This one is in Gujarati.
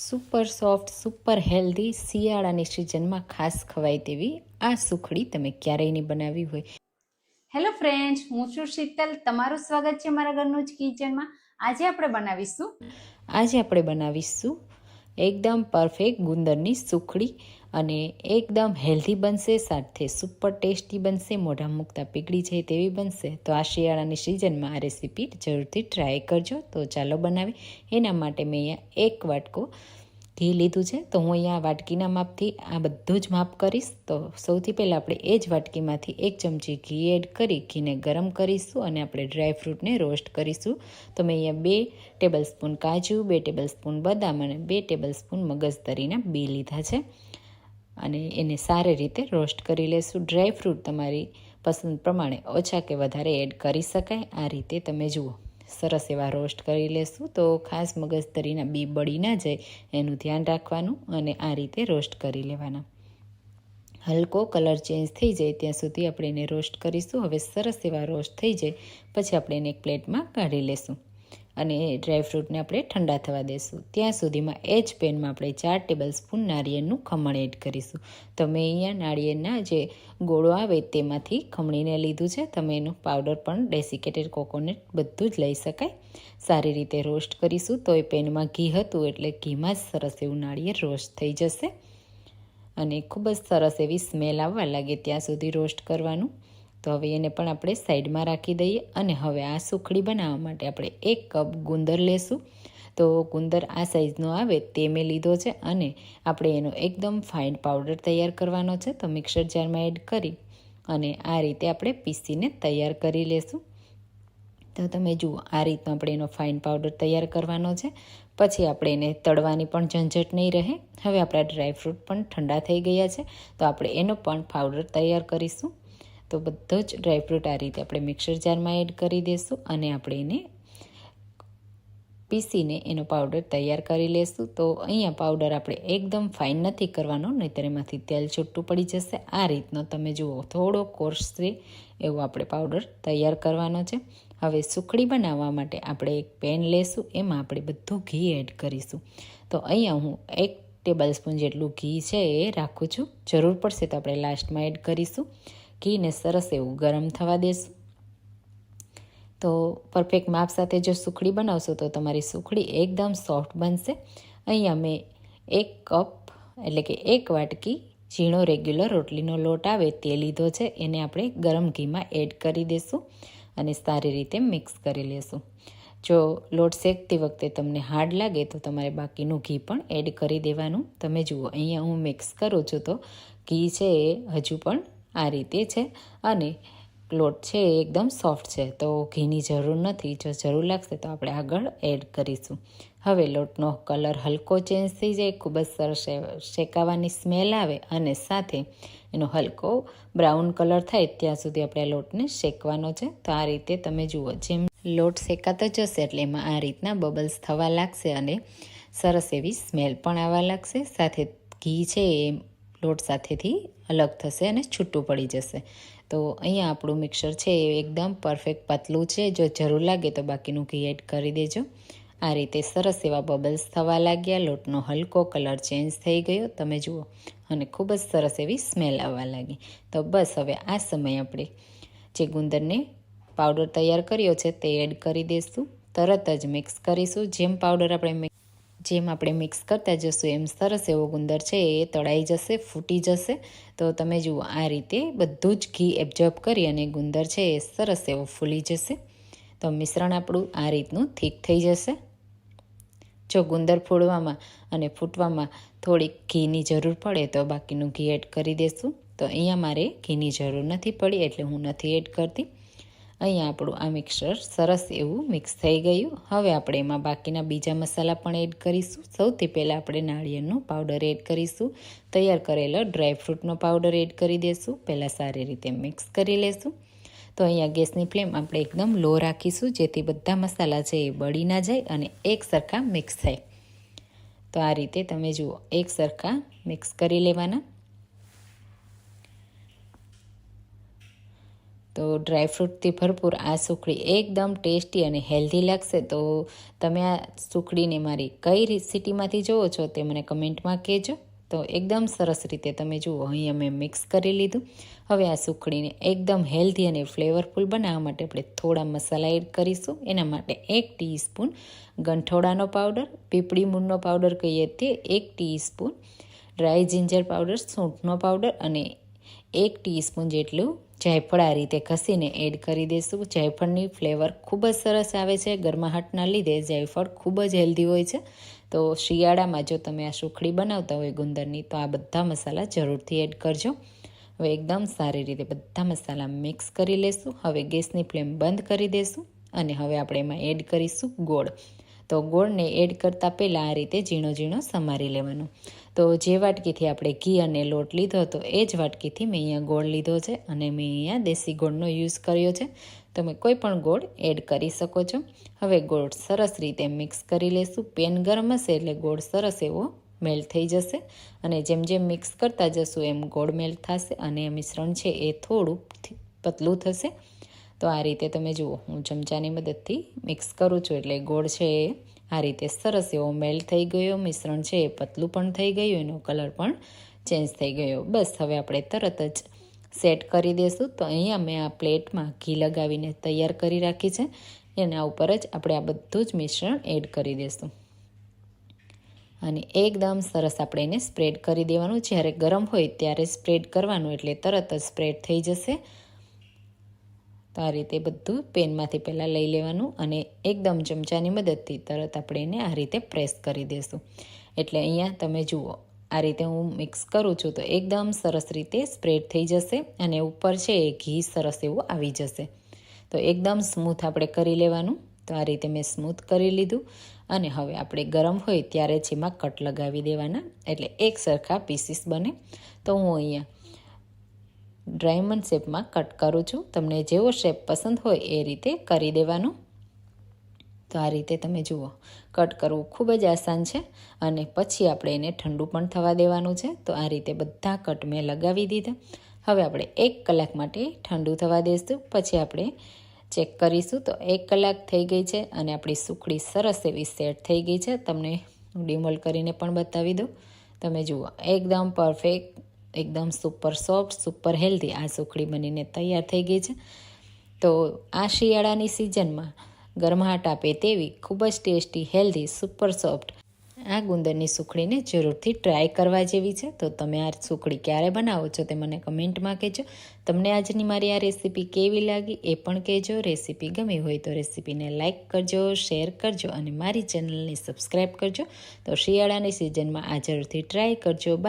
સુપર સોફ્ટ સુપર હેલ્ધી શિયાળાની સિઝનમાં ખાસ ખવાય તેવી આ સુખડી તમે ક્યારેય નહીં બનાવી હોય. હેલો ફ્રેન્ડ્સ હું છું શીતલ. તમારું સ્વાગત છે મારા ઘરનું જ કિચનમાં આજે આપણે બનાવીશું? આજે આપણે બનાવીશું એકદમ પરફેક્ટ ગુંદરની સુખડી અને એકદમ હેલ્ધી બનશે, સાથે સુપર ટેસ્ટી બનશે, મોઢા મૂકતા પીગળી જાય તેવી બનશે. તો આ શિયાળાની સિઝનમાં આ રેસીપી જરૂરથી ટ્રાય કરજો. તો ચાલો બનાવી એના માટે મેં એક વાટકો ઘી લીધું છે, તો હું અહીંયા વાટકીના માપથી આ બધું જ માપ કરીશ. તો સૌથી પહેલાં આપણે એ જ વાટકીમાંથી એક ચમચી ઘી એડ કરી, ઘીને ગરમ કરીશું અને આપણે ડ્રાયફ્રૂટને રોસ્ટ કરીશું. તો મેં અહીંયા બે ટેબલ સ્પૂન કાજુ, બે ટેબલ સ્પૂન બદામ અને બે ટેબલ સ્પૂન મગજતરીના બી લીધા છે. અને એને સારી રીતે રોસ્ટ કરી લેશું. ડ્રાયફ્રૂટ તમારી પસંદ પ્રમાણે ઓછા કે વધારે એડ કરી શકાય. આ રીતે તમે જુઓ. સરસ એવા રોસ્ટ કરી લેશું. તો ખાસ મગજતરીના બી બળી ના જાય એનું ધ્યાન રાખવાનું અને આ રીતે રોસ્ટ કરી લેવાના. હલકો કલર ચેન્જ થઈ જાય ત્યાં સુધી આપણે એને રોસ્ટ કરીશું. હવે સરસ એવા રોસ્ટ થઈ જાય. પછી આપણે એને એક પ્લેટમાં કાઢી લેશું. અને ડ્રાય ફ્રૂટને આપણે ઠંડા થવા દેશું. ત્યાં સુધીમાં એ જ પેનમાં આપણે ચાર ટેબલ સ્પૂન નારિયેળનું ખમણ એડ કરીશું. તો મેં અહીંયા નારિયેળના જે ગોળો આવે તેમાંથી ખમણીને લીધું છે, તમે એનું પાવડર પણ ડેસિકેટેડ કોકોનટ બધું જ લઈ શકાય. સારી રીતે રોસ્ટ કરીશું તો એ પેનમાં ઘી હતું એટલે ઘીમાં જ સરસ એવું નાળિયેર રોસ્ટ થઈ જશે. અને ખૂબ જ સરસ એવી સ્મેલ આવવા લાગે ત્યાં સુધી રોસ્ટ કરવાનું. તો હવે એને પણ આપણે સાઈડમાં રાખી દઈએ અને હવે આ સુખડી બનાવવા માટે આપણે એક કપ ગુંદર લેશું. તો ગુંદર આ સાઈઝનો આવે તે મેં લીધો છે અને આપણે એનો એકદમ ફાઇન પાવડર તૈયાર કરવાનો છે. તો મિક્સર જારમાં એડ કરી અને આ રીતે આપણે પીસીને તૈયાર કરી લેશું. તો તમે જુઓ, આ રીતનો આપણે એનો ફાઇન પાવડર તૈયાર કરવાનો છે. પછી આપણે એને તળવાની પણ ઝંઝટ નહીં રહે. હવે આપણા ડ્રાયફ્રૂટ પણ ઠંડા થઈ ગયા છે. તો આપણે એનો પણ પાવડર તૈયાર કરીશું. તો બધો જ ડ્રાયફ્રૂટ આ રીતે આપણે મિક્સર જારમાં એડ કરી દઈશું અને આપણે એને પીસીને એનો પાવડર તૈયાર કરી લેશું. તો અહીંયા પાવડર આપણે એકદમ ફાઇન નથી કરવાનો, નહીંતર એમાંથી તેલ છૂટું પડી જશે. આ રીતનો તમે જુઓ, થોડો કોર્સ છે એવો આપણે પાવડર તૈયાર કરવાનો છે. હવે સુખડી બનાવવા માટે આપણે એક પેન લેશું, એમાં આપણે બધું ઘી એડ કરીશું. તો અહીંયા હું એક ટેબલ સ્પૂન જેટલું ઘી છે એ રાખું છું. જરૂર પડશે તો આપણે લાસ્ટમાં એડ કરીશું. ઘીને સરસ એવું ગરમ થવા દેશું. તો પરફેક્ટ માપ સાથે જો સુખડી બનાવશો તો તમારી સુખડી એકદમ સોફ્ટ બનશે. અહીંયા મેં એક કપ, એટલે કે એક વાટકી ઝીણો રેગ્યુલર રોટલીનો લોટ આવે તે લીધો છે. એને આપણે ગરમ ઘીમાં એડ કરી દઈશું અને સારી રીતે મિક્સ કરી લેશું. જો લોટ શેકતી વખતે તમને હાર્ડ લાગે તો તમારે બાકીનું ઘી પણ એડ કરી દેવાનું. તમે જુઓ, અહીંયા હું મિક્સ કરું છું તો ઘી છે એ હજુ પણ આ રીતે છે. અને લોટ છે એ એકદમ સોફ્ટ છે. તો ઘીની જરૂર નથી. જો જરૂર લાગશે તો આપણે આગળ એડ કરીશું. હવે લોટનો કલર હલકો ચેન્જ થઈ જાય. ખૂબ જ સરસ શેકાવાની સ્મેલ આવે અને સાથે એનો હલકો બ્રાઉન કલર થાય ત્યાં સુધી આપણે લોટને શેકવાનો છે. તો આ રીતે તમે જુઓ, જેમ લોટ શેકાતો જશે એટલે એમાં આ રીતના બબલ્સ થવા લાગશે અને સરસ એવી સ્મેલ પણ આવવા લાગશે. સાથે ઘી છે એ લોટ સાથેથી અલગ થશે અને છૂટું પડી જશે. તો અહીંયા આપણું મિક્સર છે એ એકદમ પરફેક્ટ પતલું છે. જો જરૂર લાગે તો બાકીનું ઘી એડ કરી દેજો. આ રીતે સરસ એવા બબલ્સ થવા લાગ્યા. લોટનો હલકો કલર ચેન્જ થઈ ગયો. તમે જુઓ, અને ખૂબ જ સરસ એવી સ્મેલ આવવા લાગી. તો બસ હવે આ સમયે આપણે જે ગુંદરને પાવડર તૈયાર કર્યો છે તે એડ કરી દઈશું તરત જ મિક્સ કરીશું. જેમ પાવડર આપણે જેમ આપણે મિક્સ કરતા જશું, એમ સરસ એવો ગુંદર છે, એ તળાઈ જશે, ફૂટી જશે. તો તમે જુઓ, આ રીતે બધું જ ઘી એબ્ઝોર્બ કરી અને ગુંદર છે, એ સરસ એવો ફૂલી જશે. તો મિશ્રણ આપણું આ રીતનું થીક થઈ જશે. જો ગુંદર ફોડવામાં અને ફૂટવામાં થોડીક ઘીની જરૂર પડે, તો બાકીનું ઘી એડ કરી દેશું. તો અહીંયા મારે ઘીની જરૂર નથી પડી, એટલે હું નથી એડ કરતી. અહીંયા આપણું આ મિક્સર સરસ એવું મિક્સ થઈ ગયું. હવે આપણે એમાં બાકીના બીજા મસાલા પણ એડ કરીશું. સૌથી પહેલાં આપણે નાળિયેરનો પાવડર એડ કરીશું. તૈયાર કરેલો ડ્રાયફ્રૂટનો પાવડર એડ કરી દઈશું પહેલાં સારી રીતે મિક્સ કરી લેશું. તો અહીંયા ગેસની ફ્લેમ આપણે એકદમ લો રાખીશું, જેથી બધા મસાલા છે એ બળી ના જાય અને એક સરખા મિક્સ થાય. તો આ રીતે તમે જુઓ, એક સરખા મિક્સ કરી લેવાના. તો ડ્રાયફ્રૂટથી ભરપૂર આ સુખડી એકદમ ટેસ્ટી અને હેલ્ધી લાગશે. તો તમે આ સુખડીને મારી કઈ રેસિપીમાંથી જુઓ છો તે મને કમેન્ટમાં કહેજો. તો એકદમ સરસ રીતે તમે જુઓ અહીં અમે મિક્સ કરી લીધું. હવે આ સુખડીને એકદમ હેલ્ધી અને ફ્લેવરફુલ બનાવવા માટે આપણે થોડા મસાલા એડ કરીશું. એના માટે એક ટીસ્પૂન ગંઠોડાનો પાવડર પીપળી મૂળનો પાવડર કહીએ તે એક ટીસ્પૂન ડ્રાય જિંજર પાવડર સૂંઠનો પાવડર અને એક ટીસ્પૂન જેટલું જાયફળ આ રીતે ઘસીને એડ કરી દઈશું જાયફળની ફ્લેવર ખૂબ જ સરસ આવે છે. ગરમાહટના લીધે જાયફળ ખૂબ જ હેલ્ધી હોય છે. તો શિયાળામાં જો તમે આ સુખડી બનાવતા હોય ગુંદરની, તો આ બધા મસાલા જરૂરથી એડ કરજો. હવે એકદમ સારી રીતે બધા મસાલા મિક્સ કરી લેશું. હવે ગેસની ફ્લેમ બંધ કરી દઈશું અને હવે આપણે એમાં એડ કરીશું ગોળ. તો ગોળને એડ કરતાં પહેલાં આ રીતે ઝીણો ઝીણો સમારી લેવાનું. તો જે વાટકીથી આપણે ઘી અને લોટ લીધો હતો, એ જ વાટકીથી મેં અહીંયા ગોળ લીધો છે અને મેં અહીંયા દેશી ગોળનો યુઝ કર્યો છે. તમે કોઈ પણ ગોળ એડ કરી શકો છો. હવે ગોળ સરસ રીતે મિક્સ કરી લેશું. પેન ગરમ હશે એટલે ગોળ સરસ એવો મેલ્ટ થઈ જશે અને જેમ જેમ મિક્સ કરતા જશું એમ ગોળ મેલ્ટ થશે અને મિશ્રણ છે એ થોડું પતલું થશે. તો આ રીતે તમે જુઓ, હું ચમચાની મદદથી મિક્સ કરું છું એટલે ગોળ છે એ. આ રીતે સરસ એવો મેલ્ટ થઈ ગયો, મિશ્રણ છે એ પતલું પણ થઈ ગયું, એનો કલર પણ ચેન્જ થઈ ગયો. બસ હવે આપણે તરત જ સેટ કરી દઈશું તો અહીંયા મેં આ પ્લેટમાં ઘી લગાવીને તૈયાર કરી રાખી છે. એના ઉપર જ આપણે આ બધું જ મિશ્રણ એડ કરી દઈશું અને એકદમ સરસ આપણે એને સ્પ્રેડ કરી દેવાનું. જ્યારે ગરમ હોય ત્યારે સ્પ્રેડ કરવાનું, એટલે તરત જ સ્પ્રેડ થઈ જશે. તો આ રીતે બધું પેનમાંથી પહેલાં લઈ લેવાનું અને એકદમ ચમચાની મદદથી તરત આપણે એને આ રીતે પ્રેસ કરી દઈશું એટલે અહીંયા તમે જુઓ, આ રીતે હું મિક્સ કરું છું તો એકદમ સરસ રીતે સ્પ્રેડ થઈ જશે અને ઉપર છે એ ઘી સરસ એવું આવી જશે. તો એકદમ સ્મૂથ આપણે કરી લેવાનું. તો આ રીતે મેં સ્મૂથ કરી લીધું અને હવે આપણે ગરમ હોય ત્યારે જેમાં કટ લગાવી દેવાના. એટલે એક સરખા પીસીસ બને. તો હું અહીંયા ડ્રાયમંડ શેપમાં કટ કરું છું. તમને જેવો શેપ પસંદ હોય એ રીતે કરી દેવાનો. તો આ રીતે તમે જુઓ કટ કરવું ખૂબ જ આસાન છે અને પછી આપણે એને ઠંડુ પણ થવા દેવાનું છે. તો આ રીતે બધા કટ મેં લગાવી દીધા. હવે આપણે એક કલાક માટે ઠંડુ થવા દઈશું પછી આપણે ચેક કરીશું. તો એક કલાક થઈ ગઈ છે અને આપણી સુખડી સરસ એવી સેટ થઈ ગઈ છે. તમને ડિમોલ કરીને પણ બતાવી દઉં. તમે જુઓ, એકદમ પરફેક્ટ એકદમ સુપર સોફ્ટ સુપર હેલ્ધી આ સુખડી બનીને તૈયાર થઈ ગઈ છે. તો આ શિયાળાની સિઝનમાં ગરમાહટ આપે તેવી ખૂબ જ ટેસ્ટી હેલ્ધી સુપર સોફ્ટ આ ગુંદરની સુખડીને જરૂરથી ટ્રાય કરવા જેવી છે. તો તમે આ સુખડી ક્યારે બનાવો છો તે મને કમેન્ટમાં કહેજો. તમને આજની મારી આ રેસીપી કેવી લાગી એ પણ કહેજો. રેસીપી ગમી હોય તો રેસીપીને લાઇક કરજો શેર કરજો અને મારી ચેનલને સબસ્ક્રાઈબ કરજો. તો શિયાળાની સિઝનમાં આ જરૂરથી ટ્રાય કરજો. બાય